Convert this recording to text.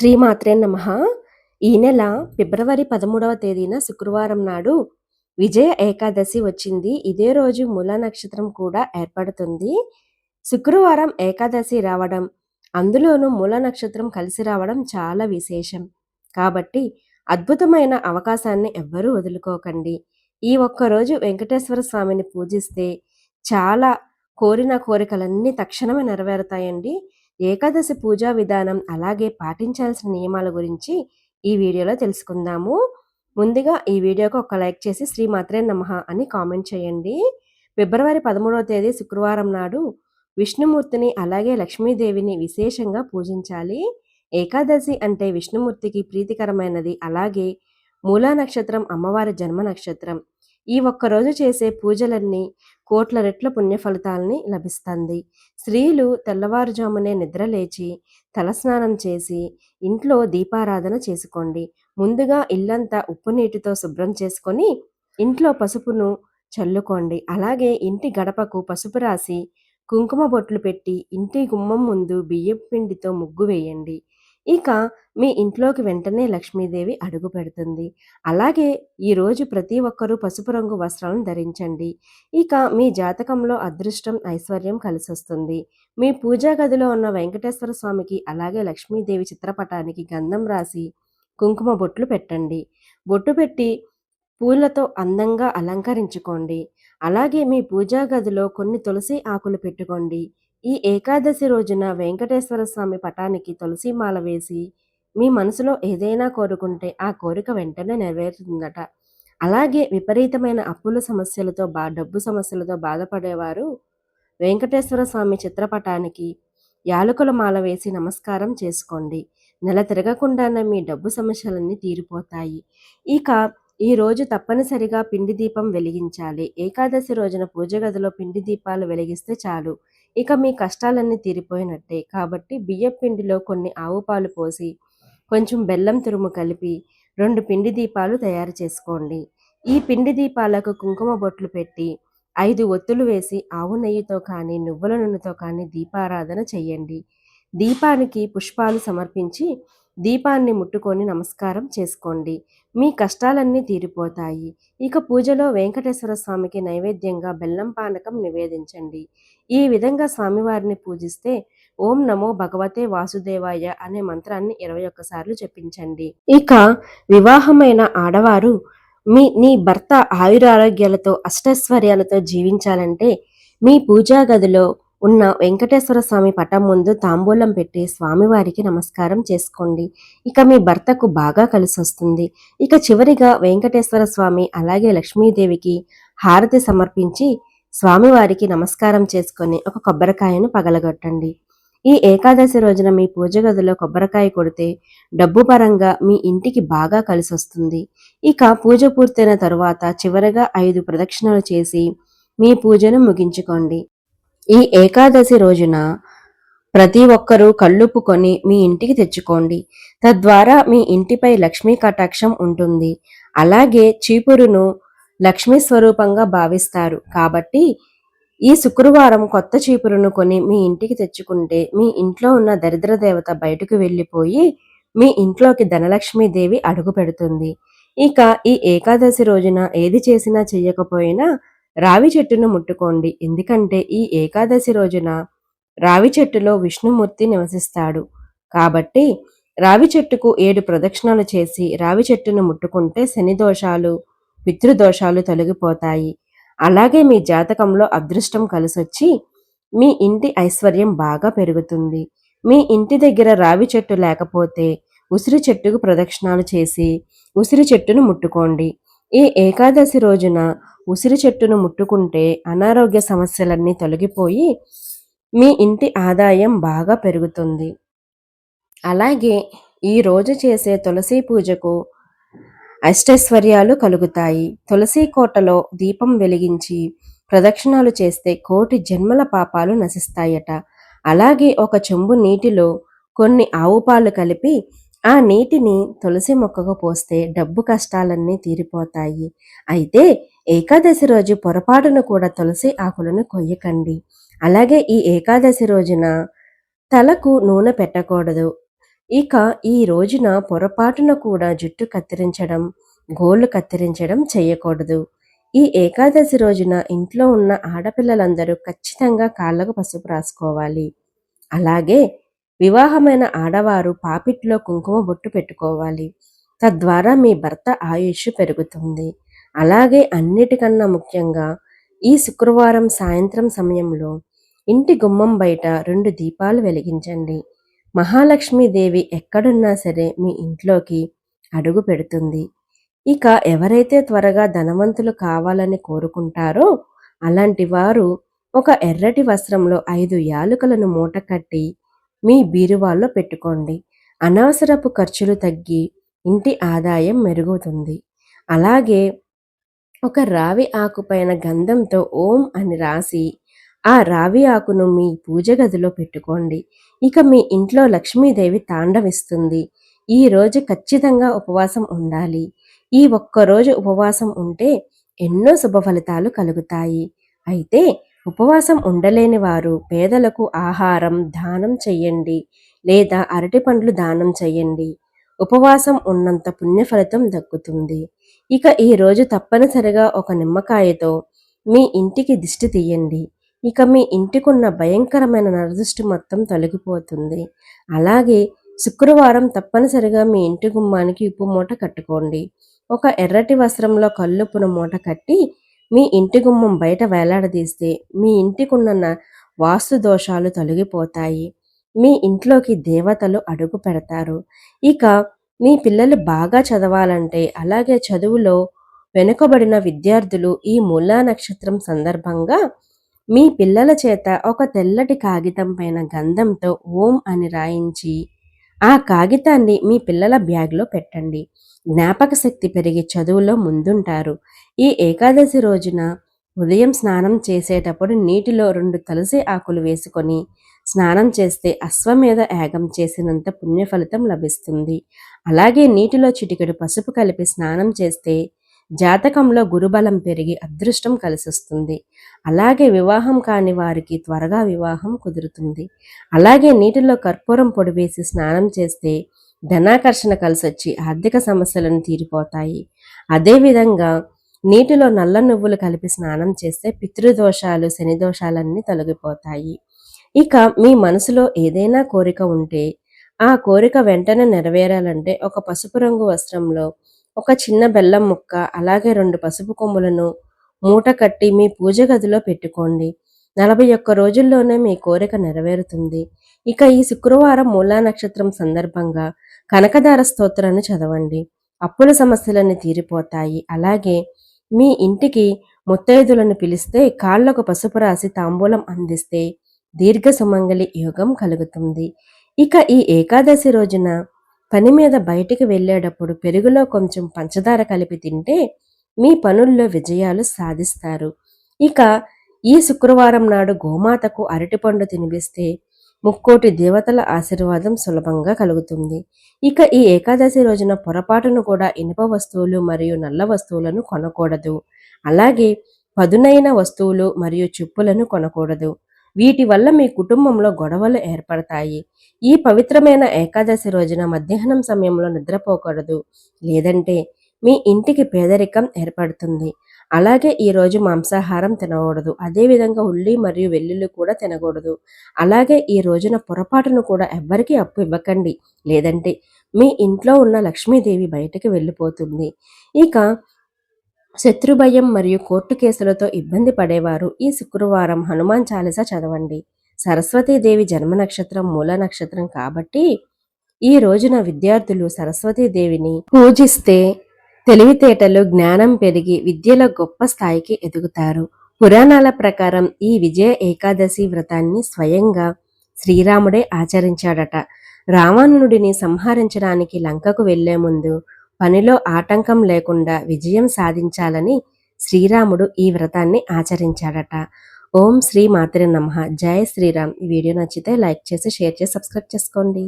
శ్రీమాత్రే నమ. ఈ నెల ఫిబ్రవరి పదమూడవ తేదీన శుక్రవారం నాడు విజయ ఏకాదశి వచ్చింది. ఇదే రోజు మూల నక్షత్రం కూడా ఏర్పడుతుంది. శుక్రవారం ఏకాదశి రావడం అందులోనూ మూల నక్షత్రం కలిసి రావడం చాలా విశేషం. కాబట్టి అద్భుతమైన అవకాశాన్ని ఎవ్వరూ వదులుకోకండి. ఈ ఒక్కరోజు వెంకటేశ్వర స్వామిని పూజిస్తే చాలా కోరిన కోరికలన్నీ తక్షణమే నెరవేరుతాయండి. ఏకాదశి పూజా విధానం అలాగే పాటించాల్సిన నియమాల గురించి ఈ వీడియోలో తెలుసుకుందాము. ముందుగా ఈ వీడియోకి ఒక లైక్ చేసి శ్రీ మాత్రే నమ అని కామెంట్ చేయండి. ఫిబ్రవరి పదమూడవ తేదీ శుక్రవారం నాడు విష్ణుమూర్తిని అలాగే లక్ష్మీదేవిని విశేషంగా పూజించాలి. ఏకాదశి అంటే విష్ణుమూర్తికి ప్రీతికరమైనది అలాగే మూలా నక్షత్రం అమ్మవారి జన్మ నక్షత్రం. ఈ ఒక్కరోజు చేసే పూజలన్నీ కోట్ల రెట్ల పుణ్య ఫలితాలని లభిస్తుంది. స్త్రీలు తెల్లవారుజామునే నిద్రలేచి తలస్నానం చేసి ఇంట్లో దీపారాధన చేసుకోండి. ముందుగా ఇల్లంతా ఉప్పు నీటితో శుభ్రం చేసుకొని ఇంట్లో పసుపును చల్లుకోండి. అలాగే ఇంటి గడపకు పసుపు రాసి కుంకుమ బొట్లు పెట్టి ఇంటి గుమ్మం ముందు బియ్యం పిండితో ముగ్గు వేయండి. ఇక మీ ఇంట్లోకి వెంటనే లక్ష్మీదేవి అడుగు పెడుతుంది. అలాగే ఈరోజు ప్రతి ఒక్కరూ పసుపు రంగు వస్త్రాలను ధరించండి. ఇక మీ జాతకంలో అదృష్టం ఐశ్వర్యం కలిసొస్తుంది. మీ పూజా గదిలో ఉన్న వెంకటేశ్వర స్వామికి అలాగే లక్ష్మీదేవి చిత్రపటానికి గంధం రాసి కుంకుమ బొట్లు పెట్టండి. బొట్టు పెట్టి పూలతో అందంగా అలంకరించుకోండి. అలాగే మీ పూజా గదిలో కొన్ని తులసి ఆకులు పెట్టుకోండి. ఈ ఏకాదశి రోజున వెంకటేశ్వర స్వామి పటానికి తులసి మాల వేసి మీ మనసులో ఏదైనా కోరుకుంటే ఆ కోరిక వెంటనే నెరవేరుతుందట. అలాగే విపరీతమైన అప్పుల సమస్యలతో బా డబ్బు సమస్యలతో బాధపడేవారు వెంకటేశ్వర స్వామి చిత్రపటానికి యాలకుల మాల వేసి నమస్కారం చేసుకోండి. నెల తిరగకుండానే మీ డబ్బు సమస్యలన్నీ తీరిపోతాయి. ఇక ఈ రోజు తప్పనిసరిగా పిండి దీపం వెలిగించాలి. ఏకాదశి రోజున పూజ గదిలో పిండి దీపాలు వెలిగిస్తే చాలు. ఇక మీ కష్టాలన్నీ తీరిపోయినట్టే. కాబట్టి బియ్యం పిండిలో కొన్ని ఆవు పాలు పోసి కొంచెం బెల్లం తురుము కలిపి రెండు పిండి దీపాలు తయారు చేసుకోండి. ఈ పిండి దీపాలకు కుంకుమ బొట్లు పెట్టి ఐదు ఒత్తులు వేసి ఆవు నెయ్యితో కానీ నువ్వుల నూనెతో కానీ దీపారాధన చెయ్యండి దీపానికి పుష్పాలు సమర్పించి దీపాన్ని ముట్టుకొని నమస్కారం చేసుకోండి. మీ కష్టాలన్నీ తీరిపోతాయి. ఇక పూజలో వెంకటేశ్వర స్వామికి నైవేద్యంగా బెల్లం పానకం నివేదించండి. ఈ విధంగా స్వామివారిని పూజిస్తే ఓం నమో భగవతే వాసుదేవాయ అనే మంత్రాన్ని ఇరవై ఒక్కసార్లు చెప్పించండి ఇక వివాహమైన ఆడవారు మీ నీ భర్త ఆయురారోగ్యాలతో అష్టైశ్వర్యాలతో జీవించాలంటే మీ పూజా గదిలో ఉన్న వెంకటేశ్వర స్వామి పటం ముందు తాంబూలం పెట్టి స్వామివారికి నమస్కారం చేసుకోండి. ఇక మీ భర్తకు బాగా కలిసి వస్తుంది. ఇక చివరిగా వెంకటేశ్వర స్వామి అలాగే లక్ష్మీదేవికి హారతి సమర్పించి స్వామివారికి నమస్కారం చేసుకొని ఒక కొబ్బరికాయను పగలగొట్టండి. ఈ ఏకాదశి రోజున మీ పూజ గదిలో కొబ్బరికాయ కొడితే డబ్బు పరంగా మీ ఇంటికి బాగా కలిసి వస్తుంది. ఇక పూజ పూర్తయిన తరువాత చివరగా ఐదు ప్రదక్షిణలు చేసి మీ పూజను ముగించుకోండి. ఈ ఏకాదశి రోజున ప్రతి ఒక్కరూ కళ్ళుప్పుకొని మీ ఇంటికి తెచ్చుకోండి. తద్వారా మీ ఇంటిపై లక్ష్మీ కటాక్షం ఉంటుంది. అలాగే చీపురును లక్ష్మీ స్వరూపంగా భావిస్తారు. కాబట్టి ఈ శుక్రవారం కొత్త చీపురును కొని మీ ఇంటికి తెచ్చుకుంటే మీ ఇంట్లో ఉన్న దరిద్ర దేవత బయటకు వెళ్ళిపోయి మీ ఇంట్లోకి ధనలక్ష్మీదేవి అడుగు పెడుతుంది. ఇక ఈ ఏకాదశి రోజున ఏది చేసినా చెయ్యకపోయినా రావి చెట్టును ముట్టుకోండి. ఎందుకంటే ఈ ఏకాదశి రోజున రావి చెట్టులో విష్ణుమూర్తి నివసిస్తాడు. కాబట్టి రావి చెట్టుకు ఏడు ప్రదక్షిణలు చేసి రావి చెట్టును ముట్టుకుంటే శని దోషాలు పితృదోషాలు తొలగిపోతాయి. అలాగే మీ జాతకంలో అదృష్టం కలిసొచ్చి మీ ఇంటి ఐశ్వర్యం బాగా పెరుగుతుంది. మీ ఇంటి దగ్గర రావి చెట్టు లేకపోతే ఉసిరి చెట్టుకు ప్రదక్షిణాలు చేసి ఉసిరి చెట్టును ముట్టుకోండి. ఈ ఏకాదశి రోజున ఉసిరి చెట్టును ముట్టుకుంటే అనారోగ్య సమస్యలన్నీ తొలగిపోయి మీ ఇంటి ఆదాయం బాగా పెరుగుతుంది. అలాగే ఈ రోజు చేసే తులసి పూజకు అష్టైశ్వర్యాలు కలుగుతాయి. తులసి కోటలో దీపం వెలిగించి ప్రదక్షిణాలు చేస్తే కోటి జన్మల పాపాలు నశిస్తాయట. అలాగే ఒక చెంబు నీటిలో కొన్ని ఆవు పాలు కలిపి ఆ నీటిని తులసి మొక్కకు పోస్తే డబ్బు కష్టాలన్నీ తీరిపోతాయి. అయితే ఏకాదశి రోజు పొరపాటును కూడా తులసి ఆకులను కొయ్యకండి. అలాగే ఈ ఏకాదశి రోజున తలకు నూనె పెట్టకూడదు. ఇక ఈ రోజున పొరపాటున కూడా జుట్టు కత్తిరించడం గోళ్ళు కత్తిరించడం చేయకూడదు. ఈ ఏకాదశి రోజున ఇంట్లో ఉన్న ఆడపిల్లలందరూ ఖచ్చితంగా కాళ్ళకు పసుపు రాసుకోవాలి. అలాగే వివాహమైన ఆడవారు పాపిట్లో కుంకుమ బొట్టు పెట్టుకోవాలి. తద్వారా మీ భర్త ఆయుష్ పెరుగుతుంది. అలాగే అన్నిటికన్నా ముఖ్యంగా ఈ శుక్రవారం సాయంత్రం సమయంలో ఇంటి గుమ్మం బయట రెండు దీపాలు వెలిగించండి. మహాలక్ష్మీదేవి ఎక్కడున్నా సరే మీ ఇంట్లోకి అడుగు పెడుతుంది. ఇక ఎవరైతే త్వరగా ధనవంతులు కావాలని కోరుకుంటారో అలాంటి వారు ఒక ఎర్రటి వస్త్రంలో ఐదు యాలుకలను మూట కట్టి మీ బీరువాల్లో పెట్టుకోండి. అనవసరపు ఖర్చులు తగ్గి ఇంటి ఆదాయం మెరుగుతుంది. అలాగే ఒక రావి ఆకుపైన గంధంతో ఓం అని రాసి ఆ రావి ఆకును మీ పూజ గదిలో పెట్టుకోండి. ఇక మీ ఇంట్లో లక్ష్మీదేవి తాండవిస్తుంది. ఈ రోజు ఖచ్చితంగా ఉపవాసం ఉండాలి. ఈ ఒక్కరోజు ఉపవాసం ఉంటే ఎన్నో శుభ ఫలితాలు కలుగుతాయి. అయితే ఉపవాసం ఉండలేని వారు పేదలకు ఆహారం దానం చెయ్యండి లేదా అరటి పండ్లు దానం చెయ్యండి. ఉపవాసం ఉన్నంత పుణ్య ఫలితం దక్కుతుంది. ఇక ఈరోజు తప్పనిసరిగా ఒక నిమ్మకాయతో మీ ఇంటికి దిష్టి తీయండి. ఇక మీ ఇంటికున్న భయంకరమైన నరదృష్టి మొత్తం తొలగిపోతుంది. అలాగే శుక్రవారం తప్పనిసరిగా మీ ఇంటి గుమ్మానికి ఉప్పు మూట కట్టుకోండి. ఒక ఎర్రటి వస్త్రంలో కల్లుపును మూట కట్టి మీ ఇంటి గుమ్మం బయట వేలాడదీస్తే మీ ఇంటికున్న వాస్తు దోషాలు తొలగిపోతాయి. మీ ఇంట్లోకి దేవతలు అడుగు పెడతారు. ఇక మీ పిల్లలు బాగా చదవాలంటే అలాగే చదువులో వెనుకబడిన విద్యార్థులు ఈ మూలా నక్షత్రం సందర్భంగా మీ పిల్లల చేత ఒక తెల్లటి కాగితం పైన గంధంతో ఓం అని రాయించి ఆ కాగితాన్ని మీ పిల్లల బ్యాగ్లో పెట్టండి. జ్ఞాపక శక్తి పెరిగి చదువులో ముందుంటారు. ఈ ఏకాదశి రోజున ఉదయం స్నానం చేసేటప్పుడు నీటిలో రెండు తులసి ఆకులు వేసుకొని స్నానం చేస్తే అశ్వమేధ యాగం చేసినంత పుణ్య ఫలితం లభిస్తుంది. అలాగే నీటిలో చిటికెడు పసుపు కలిపి స్నానం చేస్తే జాతకంలో గురుబలం పెరిగి అదృష్టం కలిసిస్తుంది. అలాగే వివాహం కాని వారికి త్వరగా వివాహం కుదురుతుంది. అలాగే నీటిలో కర్పూరం పొడి వేసి స్నానం చేస్తే ధనాకర్షణ కలిసొచ్చి ఆర్థిక సమస్యలను తీరిపోతాయి. అదేవిధంగా నీటిలో నల్ల నువ్వులు కలిపి స్నానం చేస్తే పితృదోషాలు శని దోషాలన్నీ తొలగిపోతాయి. ఇక మీ మనసులో ఏదైనా కోరిక ఉంటే ఆ కోరిక వెంటనే నెరవేరాలంటే ఒక పసుపు రంగు వస్త్రంలో ఒక చిన్న బెల్లం ముక్క అలాగే రెండు పసుపు కొమ్ములను మూట కట్టి మీ పూజ గదిలో పెట్టుకోండి. నలభై ఒక్క రోజుల్లోనే మీ కోరిక నెరవేరుతుంది. ఇక ఈ శుక్రవారం మూలా నక్షత్రం సందర్భంగా కనకదార స్తోత్రాన్ని చదవండి. అప్పుల సమస్యలన్నీ తీరిపోతాయి. అలాగే మీ ఇంటికి ముత్తైదులను పిలిస్తే కాళ్ళకు పసుపు రాసి తాంబూలం అందిస్తే దీర్ఘ సుమంగళి యోగం కలుగుతుంది. ఇక ఈ ఏకాదశి రోజున పని మీద బయటికి వెళ్ళేటప్పుడు పెరుగులో కొంచెం పంచదార కలిపి తింటే మీ పనుల్లో విజయాలు సాధిస్తారు. ఇక ఈ శుక్రవారం నాడు గోమాతకు అరటిపండు తినిపిస్తే ముక్కోటి దేవతల ఆశీర్వాదం సులభంగా కలుగుతుంది. ఇక ఈ ఏకాదశి రోజున పొరపాటును కూడా ఇనుప వస్తువులు మరియు నల్ల వస్తువులను కొనకూడదు. అలాగే పదునైన వస్తువులు మరియు చెప్పులను కొనకూడదు. వీటి వల్ల మీ కుటుంబంలో గొడవలు ఏర్పడతాయి. ఈ పవిత్రమైన ఏకాదశి రోజున మధ్యాహ్నం సమయంలో నిద్రపోకూడదు. లేదంటే మీ ఇంటికి పేదరికం ఏర్పడుతుంది. అలాగే ఈరోజు మాంసాహారం తినకూడదు. అదేవిధంగా ఉల్లి మరియు వెల్లుల్లి కూడా తినకూడదు. అలాగే ఈ రోజున పొరపాటును కూడా ఎవ్వరికీ అప్పు ఇవ్వకండి. లేదంటే మీ ఇంట్లో ఉన్న లక్ష్మీదేవి బయటకు వెళ్ళిపోతుంది. ఇక శత్రుభయం మరియు కోర్టు కేసులతో ఇబ్బంది పడేవారు. ఈ శుక్రవారం హనుమాన్ చాలీసా చదవండి. సరస్వతీదేవి జన్మ నక్షత్రం మూల నక్షత్రం కాబట్టి ఈ రోజున విద్యార్థులు సరస్వతీదేవిని పూజిస్తే తెలివితేటలు జ్ఞానం పెరిగి విద్యలో గొప్ప స్థాయికి ఎదుగుతారు. పురాణాల ప్రకారం ఈ విజయ ఏకాదశి వ్రతాన్ని స్వయంగా శ్రీరాముడే ఆచరించాడట. రావణుడిని సంహరించడానికి లంకకు వెళ్ళే ముందు పనిలో ఆటంకం లేకుండా విజయం సాధించాలని శ్రీరాముడు ఈ వ్రతాన్ని ఆచరించాడట. ఓం శ్రీ మాతృ నమ. జయ శ్రీరామ్. ఈ వీడియో నచ్చితే లైక్ చేసి షేర్ చేసి సబ్స్క్రైబ్ చేసుకోండి.